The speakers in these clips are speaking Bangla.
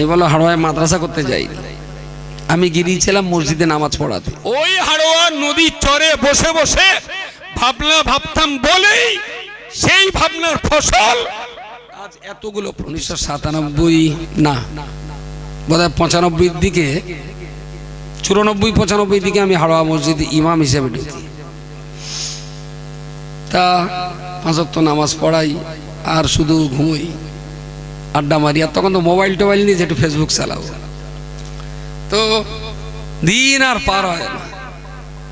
আমি বলো হাড়োয়ায় মাদ্রাসা করতে যাই। আমি গিয়েছিলাম মসজিদে নামাজ পড়াতে। ওই হাড়োয়া নদীর চরে বসে বসে ভাবনা ভাবতাম বলেই সেই ভাবনার ফসল। আজ এতগুলো উনিশশো সাতানব্বই না বোধ হয় পঁচানব্বইয়ের দিকে চুরানব্বই পঁচানব্বই দিকে আমি হাড়োয়া মসজিদে ইমাম হিসেবে ঢুকি। তা পাঁচক নামাজ পড়াই আর শুধু ঘুমোই। আড্ডা মারি, আর তখন তো মোবাইল টোবাইল নিয়ে একটু ফেসবুক চালাও। তো দিন আর পার হয় না।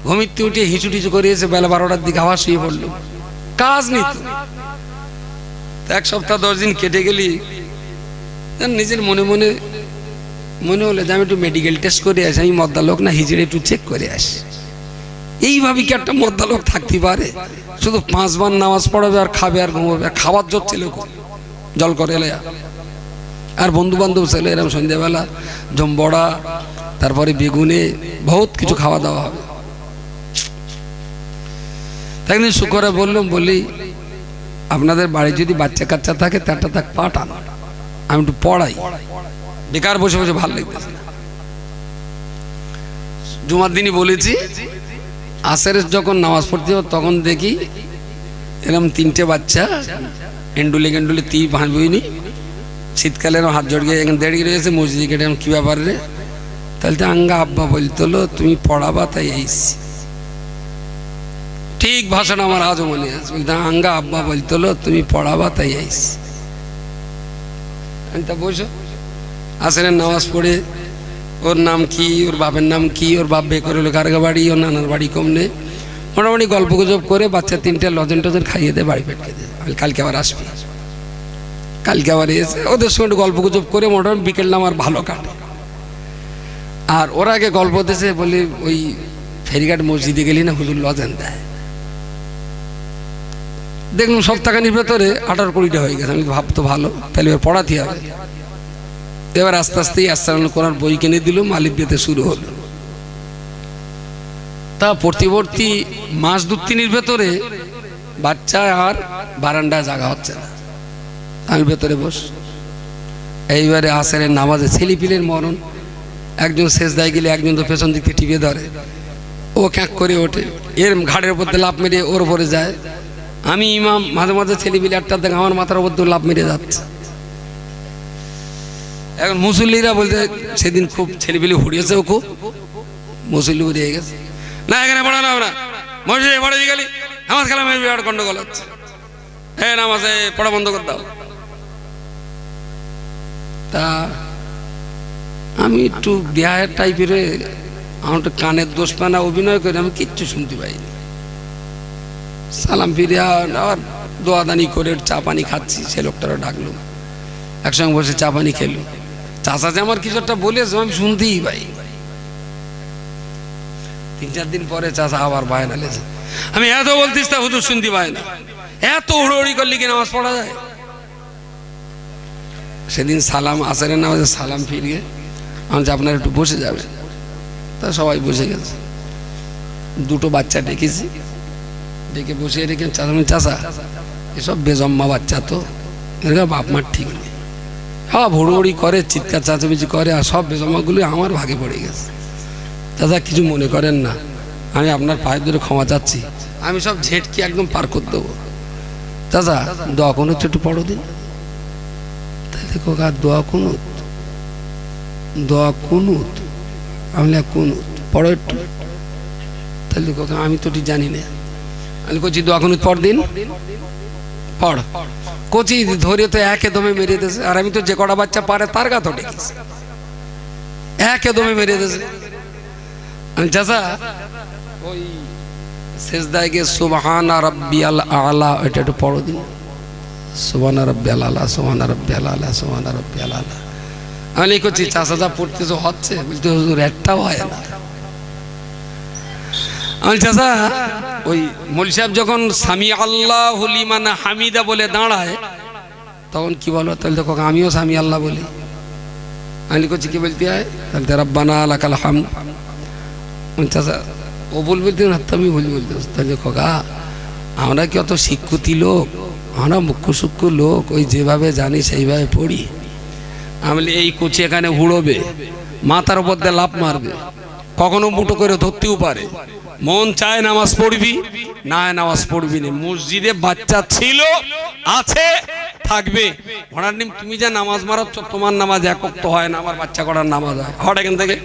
ঘুমিতে উঠে হিঁচু টিচু করে এসে বেলা বারোটার দিকে আবার শুয়ে পড়ল। কাজ নেই তো। এক সপ্তাহ, দশ দিন কেটে গেলি। নিজের মনে মনে মনে হলো যে আমি একটু মেডিকেল টেস্ট করে আসি, আমি মদ্দা লোক না, হিজড়ে একটু চেক করে আসি। এইভাবে কি একটা মদ্দা লোক থাকতে পারে? শুধু পাঁচবার নামাজ পড়াবে আর খাবে আর ঘুমাবে। খাবার জোর ছিল জল করে এলে আর বন্ধু বান্ধব ছিল এরকম সন্ধ্যাবেলা, জম্বড়া, তারপরে বেগুনে, বহুত কিছু খাওয়া দাওয়া হবে তাই শুকরে বললাম, বলি, আপনাদের বাড়ি যদি বাচ্চা কাচ্চা থাকে, তারটা তাক পাঠান, আমি একটু পড়াই বেকার বসে বসে ভালো না। জুমার দিনই বলেছি আসের যখন নামাজ পড়তে হবে তখন দেখি এরকম তিনটে বাচ্চা, এন্ডুলে গেন্ডুলে তি ভাঁজবইনি শীতকালে হাত জড়িয়ে এখানে দেড় গিয়ে গেছে, মসজিদে কেটে কী ব্যাপার রে? তাহলে তো আঙ্গা আব্বা বলতো তুমি পড়াবা, তাই আইসি ঠিক ভাষণ আমার আজও মনে আছে বলতে আঙ্গা আব্বা বলতো তুমি পড়াবা, তাই আইস আমি তা বসো আসলে নামাজ পড়ে, ওর নাম কি, ওর বাপের নাম কি, ওর বাপ বে করে হলো কারগা বাড়ি, ওর নানার বাড়ি কমনে মোটামুটি গল্প গুজব করে বাচ্চা তিনটে লজেন টজেন খাইয়ে দেয়, বাড়ি পেটকে দেয়। কালকে আবার আসবি। কালকে আবার এসে ওদের সঙ্গে গল্প গুজব করে মোটামুটি বিকেলটা আমার ভালো কাটে। আর ওরা আগে গল্প দিয়েছে বলি, ওই ফেরিঘাট মসজিদে গেলি না হুজুর লজেন দেয়? দেখলাম সপ্তাহখানির ভেতরে আঠারো কুড়িটা হয়ে গেছে। আমি ভাবতো ভালো, তাহলে এবার পড়াতে হবে। এবার আস্তে আস্তে আস্তান করার বই কিনে দিল মালিক পেতে শুরু হলো। তা পরবর্তী মাস দু তিনের ভেতরে বাচ্চা আর বারান্দায় জাগা হচ্ছে না। আমি ভেতরে বস। এইবারে আসের নামাজে ছেলিপিলের মরণ। একজন শেষ দায় গেলে একজন তো পেছন দিক থেকে টিপে ধরে। ও ক্যাঁক করে ওঠে। এর ঘাড়ের উপর লাভ মেরে ওর উপরে যায়। আমি ইমাম, মাঝে মাঝে ছেলেপিলে একটা দেখ, আমার মাথার উপর লাভ মেরে যাচ্ছে। এখন মুসল্লিরা বলতে সেদিন খুব ছেলেপিলে হুড়িয়েছে ও খুব মুসল্লি উড়িয়ে গেছে। না, এখানে হবে না। মসজিদে পড়ে গেলি আমার খেলামে বিরাট গন্ডগোল হচ্ছে। হ্যাঁ নামাজে পড়া বন্ধ করে দাও। তা আমি একটু বিহারের টাইপের আমার কানের দোষ পানা অভিনয় করে আমি কিচ্ছু শুনতে পাইনি। সালাম ফিরে আবার দোয়াদানি করে চা পানি খাচ্ছি, সে লোকটারও ডাকলো। একসঙ্গে বসে চা পানি খেলো। চাষা যে আমার কিছু একটা বলেছে, আমি শুনতেই পাই। তিন চার দিন পরে চাষা আবার বায়না লেছে আমি এত বলতিস তা হুজুর শুনতে পাই না। এত হুড়োড়ি করলি কি নামাজ পড়া যায়? সেদিন সালাম আসের নামাজে সালাম ফিরিয়ে আমি আপনার একটু বসে যাবে। তা সবাই বসে গেছে। দুটো বাচ্চা ডেকেছি। ডেকে বসিয়ে রেখে চাষা চাষা এসব বেজম্মা বাচ্চা তো। এরকম বাপ মার ঠিক নেই। হ্যাঁ ভুড়ুড়ি করে, চিৎকার চাচামেচি করে আর সব বেজম্মাগুলি আমার ভাগে পড়ে গেছে। চাচা কিছু মনে করেন না। আমি আপনার পায়ের ধরে ক্ষমা চাচ্ছি। আমি সব ঝেঁটকে একদম পার করে দেবো। চাচা, দোয়া কোনো একটু পড়ো দিন। তাহলে কোকা দোয়া কুনুত। দোয়া কুনুত। আমি বললাম, কুনুত। পড়ো একটু। তাহলে কোকা আমি তো ঠিক জানি না। আমি কচি দোয়া কুনুত পড় দিন। পড়। কচি ধরে তো একে দমে মেরে দিয়েছে। আর আমি তো যে কটা বাচ্চা পারে তার গা তো ডেকেছি। একে দমে মেরে দিয়েছে। আমি চাচা ওই শেষ দায় গিয়ে সুবহানা রাব্বিয়াল আলা এটা একটু পড়ো দিন। সুবহানা রাব্বিয়াল আলা, সুবহানা রাব্বিয়াল আলা, সুবহানা রাব্বিয়াল আলা। আমি করছি চাচা যা পড়তেছে, হচ্ছে। বলতে হুজুর, একটাও হয় না। আমি চাচা, ওই মৌল সাহেব যখন স্বামী আল্লাহ লিমান হামিদা বলে দাঁড়ায়, তখন কি বলো তাহলে তো কাকা আমিও স্বামী আল্লাহ বলি। আমি করছি কি বলতে হয়? তাহলে রব্বানা আলাকাল হাম চাচা, ও বল বলতে না, তো আমি বলি বলতে তাহলে খোকা আমরা কি অত শিক্ষিত লোক? আমরা মুখ্য সূক্ষ্ম লোক, ওই যেভাবে জানি সেইভাবে পড়ি। আমি এই কুচি এখানে হুড়োবে, মাথার উপর দিয়ে লাভ মারবে, কখনো মুটো করে ধরতেও পারে। মন চায় নামাজ পড়বি, না নামাজ পড়বি না। মসজিদে বাচ্চা ছিল, আছে, থাকবে। ঘোড়ার নিম, তুমি যা নামাজ মারাচ্ছ তোমার নামাজ একক তো হয় না, আমার বাচ্চা করার নামাজ হয়। হট এখান থেকে,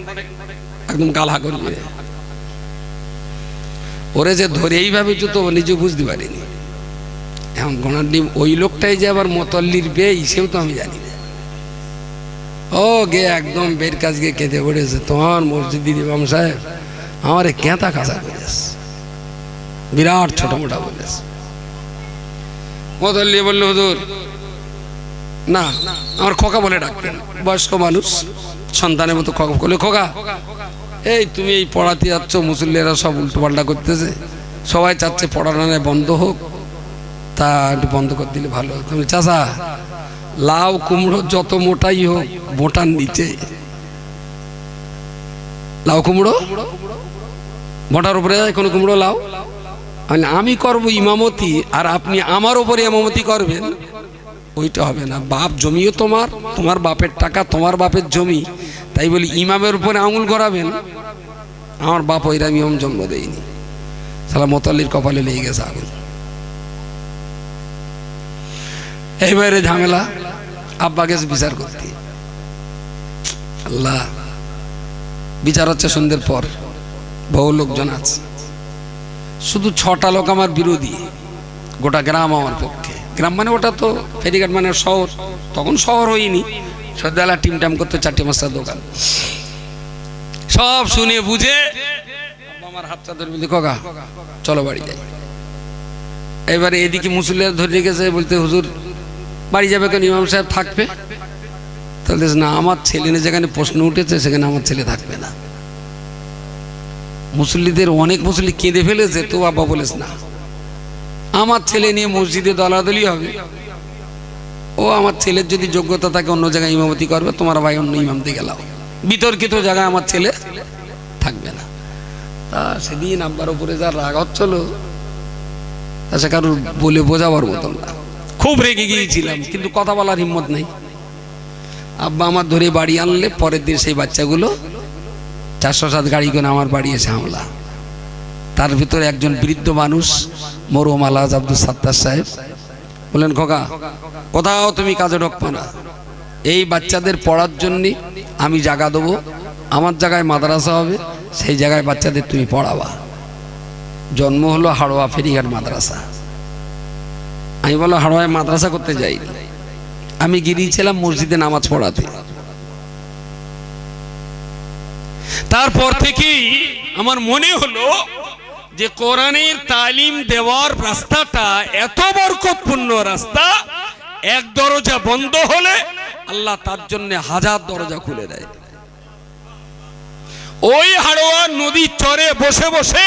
একদম গালা করবে। ওরে যে ধরে এইভাবে তো নিজে বুঝতে পারিনি। এখন ঘোড়ার ডিম, ওই লোকটাই যে আবার মতল্লির বেই, সেও তো আমি জানি না। ও গে একদম বের কাজ গিয়ে কেঁদে পড়েছে, তোমার মসজিদ ইমাম সাহেব আমার কেঁতা কাঁচা করেছে। বিরাট ছোট মোটা বলেছে। মতল্লি বলল, হুজুর, না, আমার খোকা বলে ডাকতেন বয়স্ক মানুষ, সন্তানের মতো খোকা, বলে, খোকা, এই তুমি এই পড়াতে যাচ্ছ, মুসল্লিরা সব উল্টো পাল্টা করতেছে। সবাই চাচ্ছে পড়ানো বন্ধ হোক। তা একটু বন্ধ করে দিলে ভালো হতো। চাষা লাউ কুমড়ো যত মোটাই হোক, মোটার নিচে। লাউ কুমড়ো? মোটার উপরে কোনো কুমড়ো, লাউ? মানে আমি করব ইমামতি, আর আপনি আমার উপরে ইমামতি করবেন। ওইটা হবে না। বাপ জমিও তোমার তোমার বাপের টাকা, তোমার বাপের জমি। তাই বলি, ইমামের উপরে আঙুল করাবেন। আমার বাপ ওইরা ইমাম জন্ম দেয়নি। সালা মোতাল্লির কপালে লেগে গেছে আগুন। এইবারে ঝামেলা আব্বা গেছে বিচার করতে। আল্লাহ, বিচার হচ্ছে সন্ধ্যের পর। বহু লোকজন আছে। শুধু ছটা লোক আমার বিরোধী। গোটা গ্রাম আমার পক্ষে। গ্রাম মানে ওটা তো ফেরিঘাট মানে শহর। তখন শহর হয়নি। সদ্যালা টিম টাম করতো, চারটে মাস্টার দোকান। সব শুনে বুঝে আমার হাতটা ধরে বলতে কগা, চলো বাড়ি যাই। এবারে এদিকে মুসলিরা ধরে গেছে, বলতে, হুজুর বাড়ি যাবে কেন? ইমাম সাহেব থাকবে। তাহলে না, আমার ছেলে যেখানে প্রশ্ন উঠেছে, সেখানে আমার ছেলে থাকবে না। মুসল্লিদের অনেক মুসল্লি কেঁদে ফেলেছে, তো বাবা বলেছ, না, আমার ছেলে নিয়ে মসজিদে দলাদলি হবে। ও আমার ছেলের যদি যোগ্যতা থাকে, অন্য জায়গায় ইমামতি করবে, তোমার ভাই অন্য ইমাম দিয়ে গেলাও। বিতর্কিত জায়গায় আমার ছেলে থাকবে না। তা সেদিন আব্বার উপরে যা রাগ হচ্ছিল, তা সে কারোর বলে বোঝাবার মতন না। খুব রেগে গিয়েছিলাম, কিন্তু কথা বলার হিম্মত নেই। আব্বা আমার ধরে বাড়ি আনলে, পরের দিন সেই বাচ্চাগুলো চারশো সাত গাড়ি করে আমার বাড়ি এসে হামলা। তার ভিতরে একজন বৃদ্ধ মানুষ মরুম আলাজ আব্দুল সাত্তার সাহেব। বললেন, খোকা, কোথাও তুমি কাজে ঢোকবো না। এই বাচ্চাদের পড়ার জন্যে আমি জায়গা দেবো, আমার জায়গায় মাদ্রাসা হবে, সেই জায়গায় বাচ্চাদের তুমি পড়াবা। জন্ম হলো হাড়োয়া ফেরিঘাট মাদ্রাসা। আমি বলো হাড়োয়ায় মাদ্রাসা করতে যাই। আমি গিয়েছিলাম মসজিদে নামাজ পড়াতে। তারপর থেকেই আমার মনে হলো যে কোরআনের তালিম দেওয়ার রাস্তাটা এত বরকতপূর্ণ রাস্তা, এক দরজা বন্ধ হলে আল্লাহ তার জন্য হাজার দরজা খুলে দেয়। ওই হাড়োয়া নদীর চরে বসে বসে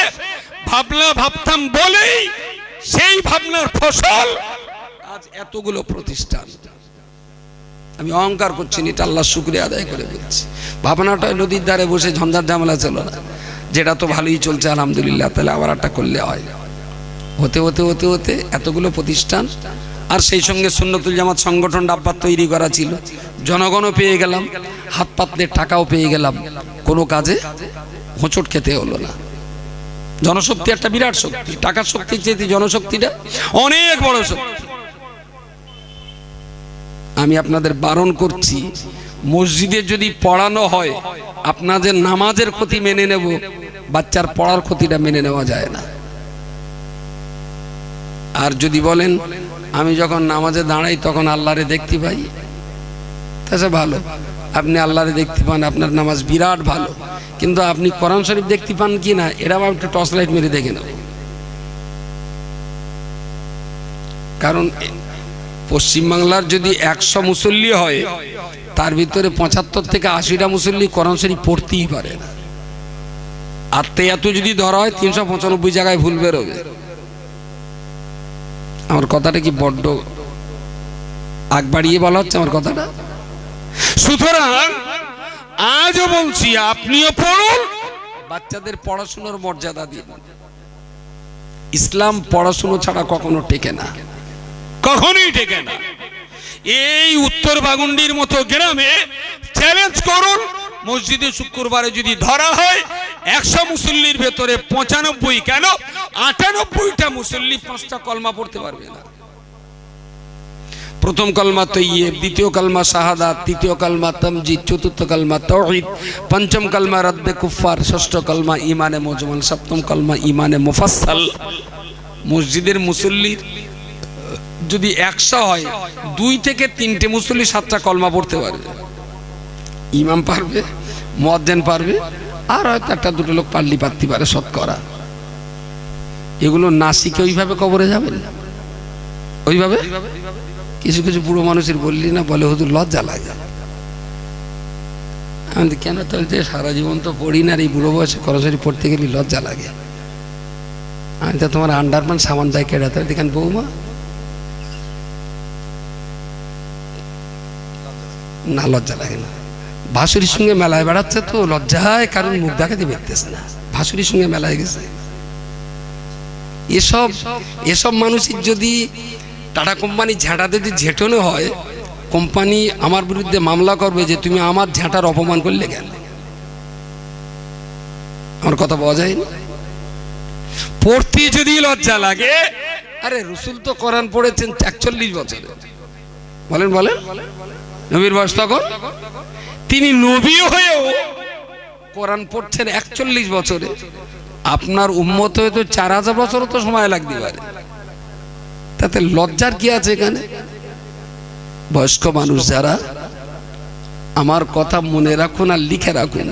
ভাবনা ভাবতাম বলেই সেই ভাবনার ফসল। আজ এতগুলো প্রতিষ্ঠান। আমি অহংকার করছি না, এটা আল্লাহ শুক্রিয়া আদায় করে বলছি। ভাবনাটা নদীর ধারে বসে ঝঞ্ঝার ঝামেলা ছিল না। যেটা তো ভালোই চলছে আলহামদুলিল্লাহ তাহলে আবার একটা করলে হয়। হতে হতে হতে হতে এতগুলো প্রতিষ্ঠান আর সেই সঙ্গে সুন্নতুল জামাত সংগঠন ডাব্বার তৈরি করা ছিল। জনগণও পেয়ে গেলাম হাত পাতলে টাকাও পেয়ে গেলাম। কোনো কাজে হোঁচট খেতে হলো না। জনশক্তি একটা বিরাট শক্তি, টাকার শক্তির চেয়ে জনশক্তিটা অনেক বড় শক্তি। আমি আপনাদের বারণ করছি, মসজিদে যদি পড়ানো হয়, আপনাদের নামাজের ক্ষতি মেনে নেব, বাচ্চার পড়ার ক্ষতিটা মেনে নেওয়া যায় না। আর যদি বলেন, আমি যখন নামাজে দাঁড়াই তখন আল্লাহরে দেখতে পাই তাছে ভালো। আপনি আল্লাহরে দেখতে পান, আপনার নামাজ বিরাট ভালো। কিন্তু আপনি কোরআন শরীফ দেখতে পান কি না, এরা একটু টর্চ লাইট মেরে দেখে নেব। কারণ পশ্চিমবাংলার যদি একশো মুসল্লি হয়, তার ভিতরে পঁচাত্তর থেকে আশিটা মুসল্লি কোরআন শরীফ পড়তেই পারে না। আর এত যদি ধরা হয়, তিনশো পঁচানব্বই জায়গায় ভুল বেরোবে। আমার কথাটা কি বড্ড আগ বাড়িয়ে বলা হচ্ছে আমার কথাটা? সুতরাং আজও বলছি আপনিও পড়ুন। বাচ্চাদের পড়াশোনার মর্যাদা দিন। ইসলাম পড়াশুনো ছাড়া কখনো টেকে না। কখনোই টেকে না। এই উত্তর বাগুন্ডির মতো গ্রামে চ্যালেঞ্জ করুন মসজিদে শুক্রবারে যদি ধরা হয় একশো মুসল্লির ভেতরে পঁচানব্বই কেন? আটানব্বইটা মুসল্লি পাঁচটা কলমা পড়তে পারবে না। প্রথম কলমা তৈয়ব, দ্বিতীয় কলমা শাহাদাত, তৃতীয় কলমা তমজিদ, চতুর্থ কলমা তৌহিদ, পঞ্চম কলমা রদ্দে কুফার ষষ্ঠ কলমা ইমানে মজমান সপ্তম কলমা ইমানে মুফাসসাল। মসজিদের মুসল্লির, যদি একশো হয়, দুই থেকে তিনটে মুসল্লি সাতটা কলমা পড়তে পারবে। ইমাম পারবে মজ্জেন পারবে, আর হয়তো একটা দুটো লোক পাল্লি পাত্তি পারে শতকরা। এগুলো না শিখে ওইভাবে কবরে যাবেন? ওইভাবে? কিছু কিছু বুড়ো মানুষের বললি না, বলে, হুজুর, লজ্জা লাগে। আমি কেন তো যে সারা জীবন তো পড়ি না এই বুড়ো বয়সে করসরি পড়তে গেলে লজ্জা লাগে। আমি তো তোমার আন্ডারপ্যান্ট সামান যায় কেড়াতে দেখেন বৌমা। না, লজ্জা লাগে না। ভাসুরির সঙ্গে মেলায় বেড়াচ্ছে তো, লজ্জায় কারণ মুখ দেখাতে দেখতেছে না। ভাসুরির সঙ্গে মেলায় গেছে। এসব এসব মানুষের যদি টাটা কোম্পানি ঝাঁটা যদি ঝেটনো হয়, কোম্পানি আমার বিরুদ্ধে মামলা করবে যে তুমি আমার ঝাঁটার অপমান করলে কেন? আমার কথা পাওয়া যায়নি। পড়তে যদি লজ্জা লাগে, আরে রসুল তো কোরআন পড়েছেন একচল্লিশ বছরে। বলেন বলেন। নবীর বয়স তখন? তিনি নবী হয়েও কোরআন পড়ছেন একচল্লিশ বছরে। আপনার উম্মত হয়ে তো চার হাজার বছরও তো সময় লাগতে পারে। তাতে লজ্জার কি আছে এখানে? বয়স্ক মানুষ যারা, আমার কথা মনে রাখুন আর লিখে রাখুন।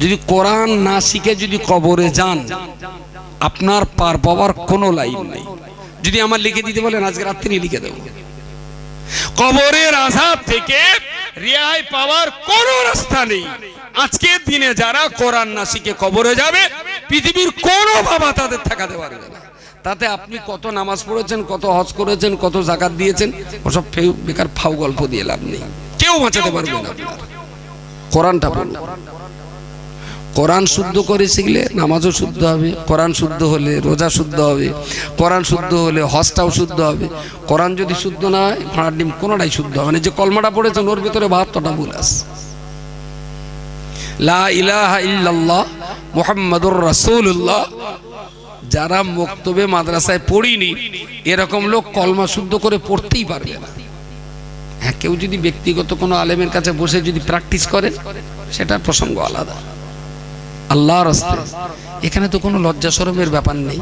যদি কোরআন না শিখে যদি কবরে যান, আপনার পার পাওয়ার কোনো লাইন নেই। যদি আমার লিখে দিতে বলেন, আজকে রাত্রি লিখে দেবো। কবরের আজাব থেকে রেহাই পাওয়ার কোনো রাস্তা নেই। আজকের দিনে যারা কোরআন না শিখে কবরে যাবে, পৃথিবীর কোনো বাবা তাদের তাতে আপনি কত নামাজ পড়েছেন, কত হজ করেছেন, কত জাকাত দিয়েছেন, ওসব ফেউ বেকার ফাউ গল্প দিয়ে লাভ নেই। কেউ বাঁচাতে পারবে না আপনার। কোরআনটা পড়ুন। কোরআন শুদ্ধ করে শিখলে নামাজও শুদ্ধ হবে, কোরআন শুদ্ধ হলে রোজা শুদ্ধ হবে, কোরআন শুদ্ধ হলে হজটাও শুদ্ধ হবে। কোরআন যদি শুদ্ধ না হয় ভাড়ার ডিম কোনোটাই শুদ্ধ হবে না। যে কলমাটা পড়েছেন, ওর ভিতরে বাহাত্তরটা ভুল আছে। লা ইলাহা ইল্লাল্লাহ মুহাম্মাদুর রাসূলুল্লাহ। যারা মক্তবে মাদ্রাসায় পড়িনি, এরকম লোক কলমা শুদ্ধ করে পড়তেই পারবে না। হ্যাঁ কেউ যদি ব্যক্তিগত কোনো আলেমের কাছে বসে যদি প্র্যাকটিস করে, সেটার প্রসঙ্গ আলাদা। আল্লাহ রাস্তা। এখানে তো কোনো লজ্জা সরমের ব্যাপার নেই।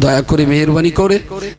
দয়া করে মেহরবানি করে।